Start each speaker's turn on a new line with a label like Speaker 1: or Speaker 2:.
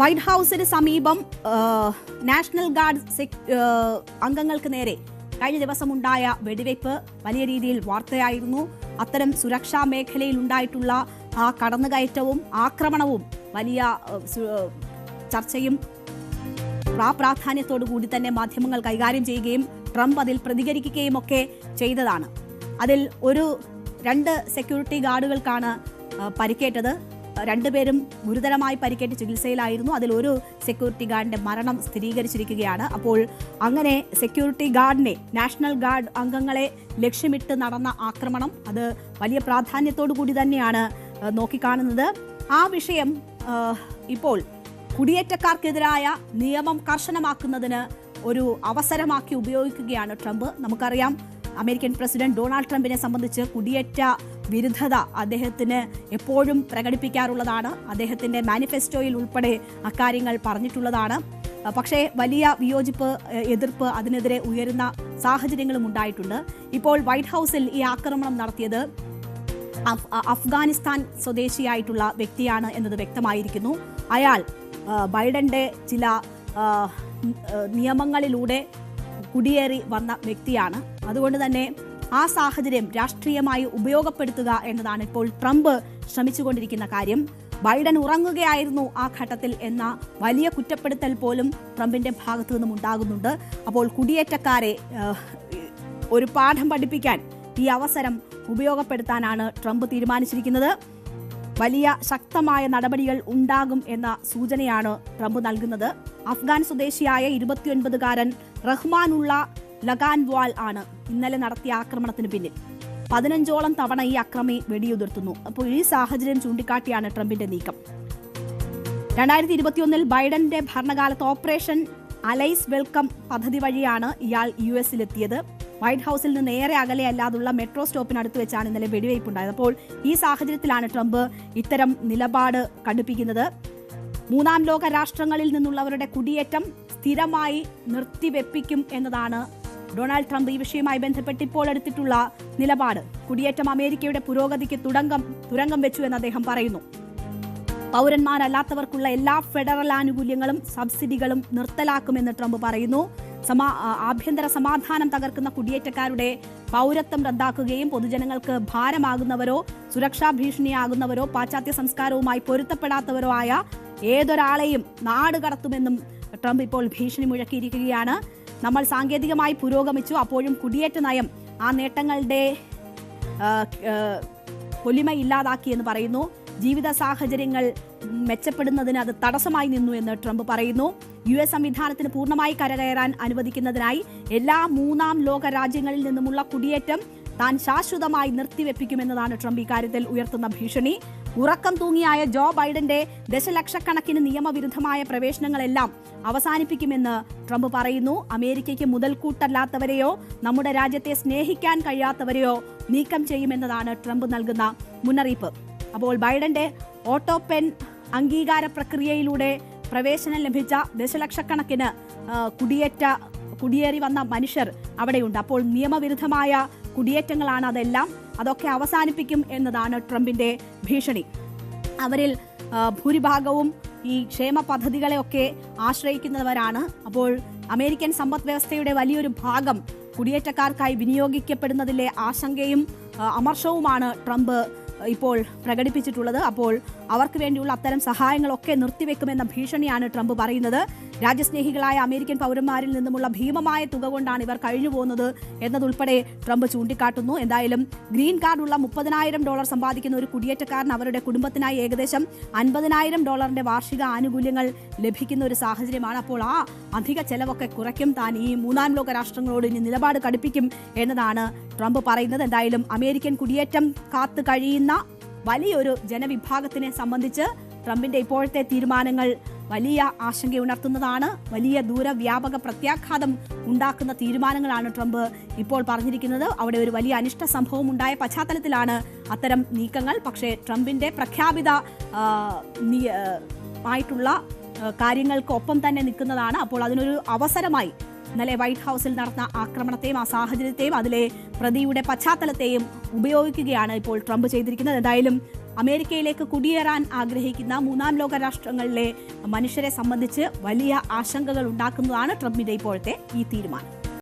Speaker 1: White ഹൗസിന് സമീപം national guard അംഗങ്ങൾക്ക് നേരെ കഴിഞ്ഞ ദിവസം ഉണ്ടായ വെടിവയ്പ് വലിയ രീതിയിൽ വാർത്തയായിരുന്നു. അത്തരം സുരക്ഷാ മേഖലയിൽ ഉണ്ടായിട്ടുള്ള ആ കടന്നുകയറ്റവും ആക്രമണവും വലിയ ചർച്ചയും പ്രാപ്രാധാന്യത്തോടു കൂടി തന്നെ മാധ്യമങ്ങൾ കൈകാര്യം ചെയ്യുകയും ട്രംപ് അതിൽ പ്രതികരിക്കുകയും ഒക്കെ ചെയ്തതാണ്. അതിൽ ഒരു രണ്ട് സെക്യൂരിറ്റി ഗാർഡുകൾക്കാണ് പരിക്കേറ്റത്. രണ്ടുപേരും ഗുരുതരമായി പരിക്കേറ്റ് ചികിത്സയിലായിരുന്നു. അതിൽ ഒരു സെക്യൂരിറ്റി ഗാർഡിന്റെ മരണം സ്ഥിരീകരിച്ചിരിക്കുകയാണ്. അപ്പോൾ അങ്ങനെ സെക്യൂരിറ്റി ഗാർഡിനെ നാഷണൽ ഗാർഡ് അംഗങ്ങളെ ലക്ഷ്യമിട്ട് നടന്ന ആക്രമണം അത് വലിയ പ്രാധാന്യത്തോടു കൂടി തന്നെയാണ് നോക്കിക്കാണുന്നത്. ആ വിഷയം ഇപ്പോൾ കുടിയേറ്റക്കാർക്കെതിരായ നിയമം കർശനമാക്കുന്നതിന് ഒരു അവസരമാക്കി ഉപയോഗിക്കുകയാണ് ട്രംപ്. നമുക്കറിയാം അമേരിക്കൻ പ്രസിഡന്റ് ഡൊണാൾഡ് ട്രംപിനെ സംബന്ധിച്ച് കുടിയേറ്റ വിരുദ്ധത അദ്ദേഹത്തിന് എപ്പോഴും പ്രകടിപ്പിക്കാറുള്ളതാണ്. അദ്ദേഹത്തിന്റെ മാനിഫെസ്റ്റോയിൽ ഉൾപ്പെടെ അക്കാര്യങ്ങൾ പറഞ്ഞിട്ടുള്ളതാണ്. പക്ഷേ വലിയ വിയോജിപ്പ് എതിർപ്പ് അതിനെതിരെ ഉയരുന്ന സാഹചര്യങ്ങളും ഉണ്ടായിട്ടുണ്ട്. ഇപ്പോൾ വൈറ്റ് ഹൗസിൽ ഈ ആക്രമണം നടത്തിയത് അഫ്ഗാനിസ്ഥാൻ സ്വദേശിയായിട്ടുള്ള വ്യക്തിയാണ് എന്നത് വ്യക്തമായിരിക്കുന്നു. അയാൾ ബൈഡന്റെ ചില നിയമങ്ങളിലൂടെ കുടിയേറി വന്ന വ്യക്തിയാണ്. അതുകൊണ്ട് തന്നെ ആ സാഹചര്യം രാഷ്ട്രീയമായി ഉപയോഗപ്പെടുത്തുക എന്നതാണ് ഇപ്പോൾ ട്രംപ് ശ്രമിച്ചുകൊണ്ടിരിക്കുന്ന കാര്യം. ബൈഡൻ ഉറങ്ങുകയായിരുന്നു ആ ഘട്ടത്തിൽ എന്ന വലിയ കുറ്റപ്പെടുത്തൽ പോലും ട്രംപിന്റെ ഭാഗത്തു നിന്നും ഉണ്ടാകുന്നുണ്ട്. അപ്പോൾ കുടിയേറ്റക്കാരെ ഒരു പാഠം പഠിപ്പിക്കാൻ ഈ അവസരം ഉപയോഗപ്പെടുത്താനാണ് ട്രംപ് തീരുമാനിച്ചിരിക്കുന്നത്. വലിയ ശക്തമായ നടപടികൾ ഉണ്ടാകും എന്ന സൂചനയാണ് ട്രംപ് നൽകുന്നത്. അഫ്ഗാൻ സ്വദേശിയായ ഇരുപത്തിയൊൻപതുകാരൻ റഹ്മാനുള്ള ലഗാൻവാൾ ആണ് ഇന്നലെ നടത്തിയ ആക്രമണത്തിന് പിന്നിൽ. പതിനഞ്ചോളം തവണ ഈ അക്രമി വെടിയുതിർത്തുന്നു. അപ്പോൾ ഈ സാഹചര്യം ചൂണ്ടിക്കാട്ടിയാണ് ട്രംപിന്റെ നീക്കം. രണ്ടായിരത്തി ഇരുപത്തിയൊന്നിൽ ബൈഡന്റെ ഭരണകാലത്ത് ഓപ്പറേഷൻ അലൈസ് വെൽക്കം പദ്ധതി വഴിയാണ് ഇയാൾ യു എസിലെത്തിയത്. വൈറ്റ് ഹൌസിൽ നിന്ന് നേരെ അകലെ അല്ലാതുള്ള മെട്രോ സ്റ്റോപ്പിനടുത്ത് വെച്ചാണ് ഇന്നലെ വെടിവയ്പ് ഉണ്ടായത് അപ്പോൾ ഈ സാഹചര്യത്തിലാണ് ട്രംപ് ഇത്തരം നിലപാട് കടുപ്പിക്കുന്നത്. മൂന്നാം ലോക രാഷ്ട്രങ്ങളിൽ നിന്നുള്ളവരുടെ കുടിയേറ്റം സ്ഥിരമായി നിർത്തിവെപ്പിക്കും എന്നതാണ് ഡൊണാൾഡ് ട്രംപ് ഈ വിഷയവുമായി ബന്ധപ്പെട്ട് ഇപ്പോൾ എടുത്തിട്ടുള്ള നിലപാട്. കുടിയേറ്റം അമേരിക്കയുടെ പുരോഗതിക്ക് തുടങ്കം തുരങ്കം വെച്ചു എന്ന് അദ്ദേഹം പറയുന്നു. പൗരന്മാരല്ലാത്തവർക്കുള്ള എല്ലാ ഫെഡറൽ ആനുകൂല്യങ്ങളും സബ്സിഡികളും നിർത്തലാക്കുമെന്ന് ട്രംപ് പറയുന്നു. ആഭ്യന്തര സമാധാനം തകർക്കുന്ന കുടിയേറ്റക്കാരുടെ പൗരത്വം റദ്ദാക്കുകയും പൊതുജനങ്ങൾക്ക് ഭാരമാകുന്നവരോ സുരക്ഷാ ഭീഷണിയാകുന്നവരോ പാശ്ചാത്യ സംസ്കാരവുമായി പൊരുത്തപ്പെടാത്തവരോ ആയ ഏതൊരാളെയും നാട് കടത്തുമെന്നും ട്രംപ് ഇപ്പോൾ ഭീഷണി മുഴക്കിയിരിക്കുകയാണ്. നമ്മൾ സാങ്കേതികമായി പുരോഗമിച്ചു. അപ്പോഴും കുടിയേറ്റ നയം ആ നേട്ടങ്ങളുടെ പൊലിമ ഇല്ലാതാക്കി എന്ന് പറയുന്നു. ജീവിത സാഹചര്യങ്ങൾ മെച്ചപ്പെടുന്നതിന് അത് തടസ്സമായി നിന്നു എന്ന് ട്രംപ് പറയുന്നു. യു എസ് സംവിധാനത്തിന് പൂർണമായി കരകയറാൻ അനുവദിക്കുന്നതിനായി എല്ലാ മൂന്നാം ലോക രാജ്യങ്ങളിൽ നിന്നുമുള്ള കുടിയേറ്റം താൻ ശാശ്വതമായി നിർത്തിവെപ്പിക്കുമെന്നതാണ് ട്രംപ് ഇക്കാര്യത്തിൽ ഉയർത്തുന്ന ഭീഷണി. ഉറക്കം തൂങ്ങിയായ ജോ ബൈഡന്റെ ദശലക്ഷക്കണക്കിന് നിയമവിരുദ്ധമായ പ്രവേശനങ്ങളെല്ലാം അവസാനിപ്പിക്കുമെന്ന് ട്രംപ് പറയുന്നു. അമേരിക്കയ്ക്ക് മുതൽക്കൂട്ടല്ലാത്തവരെയോ നമ്മുടെ രാജ്യത്തെ സ്നേഹിക്കാൻ കഴിയാത്തവരെയോ നീക്കം ചെയ്യുമെന്നതാണ് ട്രംപ് നൽകുന്ന മുന്നറിയിപ്പ്. അപ്പോൾ ബൈഡന്റെ ഓട്ടോ പെൻ അംഗീകാര പ്രക്രിയയിലൂടെ പ്രവേശനം ലഭിച്ച ദശലക്ഷക്കണക്കിന് കുടിയേറ്റ കുടിയേറി വന്ന മനുഷ്യർ അവിടെയുണ്ട്. അപ്പോൾ നിയമവിരുദ്ധമായ കുടിയേറ്റങ്ങളാണ് അതെല്ലാം. അതൊക്കെ അവസാനിപ്പിക്കും എന്നതാണ് ട്രംപിന്റെ ഭീഷണി. അവരിൽ ഭൂരിഭാഗവും ഈ ക്ഷേമ പദ്ധതികളെയൊക്കെ ആശ്രയിക്കുന്നവരാണ്. അപ്പോൾ അമേരിക്കൻ സമ്പദ് വ്യവസ്ഥയുടെ വലിയൊരു ഭാഗം കുടിയേറ്റക്കാർക്കായി വിനിയോഗിക്കപ്പെടുന്നതിലെ ആശങ്കയും അമർഷവുമാണ് ട്രംപ് ഇപ്പോൾ പ്രകടിപ്പിച്ചിട്ടുള്ളത്. അപ്പോൾ അവർക്ക് വേണ്ടിയുള്ള അത്തരം സഹായങ്ങളൊക്കെ നിർത്തിവെക്കുമെന്ന ഭീഷണിയാണ് ട്രംപ് പറയുന്നത്. രാജ്യസ്നേഹികളായ അമേരിക്കൻ പൗരന്മാരിൽ നിന്നുമുള്ള ഭീമമായ തുക കൊണ്ടാണ് ഇവർ കഴിഞ്ഞു പോകുന്നത് എന്നതുൾപ്പെടെ ട്രംപ് ചൂണ്ടിക്കാട്ടുന്നു. എന്തായാലും ഗ്രീൻ കാർഡുള്ള മുപ്പതിനായിരം ഡോളർ സമ്പാദിക്കുന്ന ഒരു കുടിയേറ്റക്കാരൻ അവരുടെ കുടുംബത്തിനായി ഏകദേശം അൻപതിനായിരം ഡോളറിന്റെ വാർഷിക ആനുകൂല്യങ്ങൾ ലഭിക്കുന്ന ഒരു സാഹചര്യമാണ്. അപ്പോൾ ആ അധിക ചെലവൊക്കെ കുറയ്ക്കും. താൻ ഈ മൂന്നാം ലോക രാഷ്ട്രങ്ങളോട് ഇനി നിലപാട് കടുപ്പിക്കും എന്നതാണ് ട്രംപ് പറയുന്നത്. എന്തായാലും അമേരിക്കൻ കുടിയേറ്റം കാത്തു കഴിയുന്ന വലിയൊരു ജനവിഭാഗത്തിനെ സംബന്ധിച്ച് ട്രംപിന്റെ ഇപ്പോഴത്തെ തീരുമാനങ്ങൾ വലിയ ആശങ്കയുണർത്തുന്നതാണ് വലിയ ദൂരവ്യാപക പ്രത്യാഘാതം ഉണ്ടാക്കുന്ന തീരുമാനങ്ങളാണ് ട്രംപ് ഇപ്പോൾ പറഞ്ഞിരിക്കുന്നത്. അവിടെ ഒരു വലിയ അനിഷ്ട സംഭവം ഉണ്ടായ പശ്ചാത്തലത്തിലാണ് അത്തരം നീക്കങ്ങൾ. പക്ഷേ ട്രംപിന്റെ പ്രഖ്യാപിത ആയിട്ടുള്ള കാര്യങ്ങൾക്ക് കാര്യങ്ങൾക്കൊപ്പം തന്നെ നിൽക്കുന്നതാണ്. അപ്പോൾ അതിനൊരു അവസരമായി ഇന്നലെ വൈറ്റ് ഹൗസിൽ നടന്ന ആക്രമണത്തെയും ആ സാഹചര്യത്തെയും അതിലെ പ്രതിയുടെ പശ്ചാത്തലത്തെയും ഉപയോഗിക്കുകയാണ് ഇപ്പോൾ ട്രംപ് ചെയ്തിരിക്കുന്നത്. എന്തായാലും അമേരിക്കയിലേക്ക് കുടിയേറാൻ ആഗ്രഹിക്കുന്ന മൂന്നാം ലോക രാഷ്ട്രങ്ങളിലെ മനുഷ്യരെ സംബന്ധിച്ച് വലിയ ആശങ്കകൾ ഉണ്ടാക്കുന്നതാണ് ട്രംപിന്റെ ഇപ്പോഴത്തെ ഈ തീരുമാനം.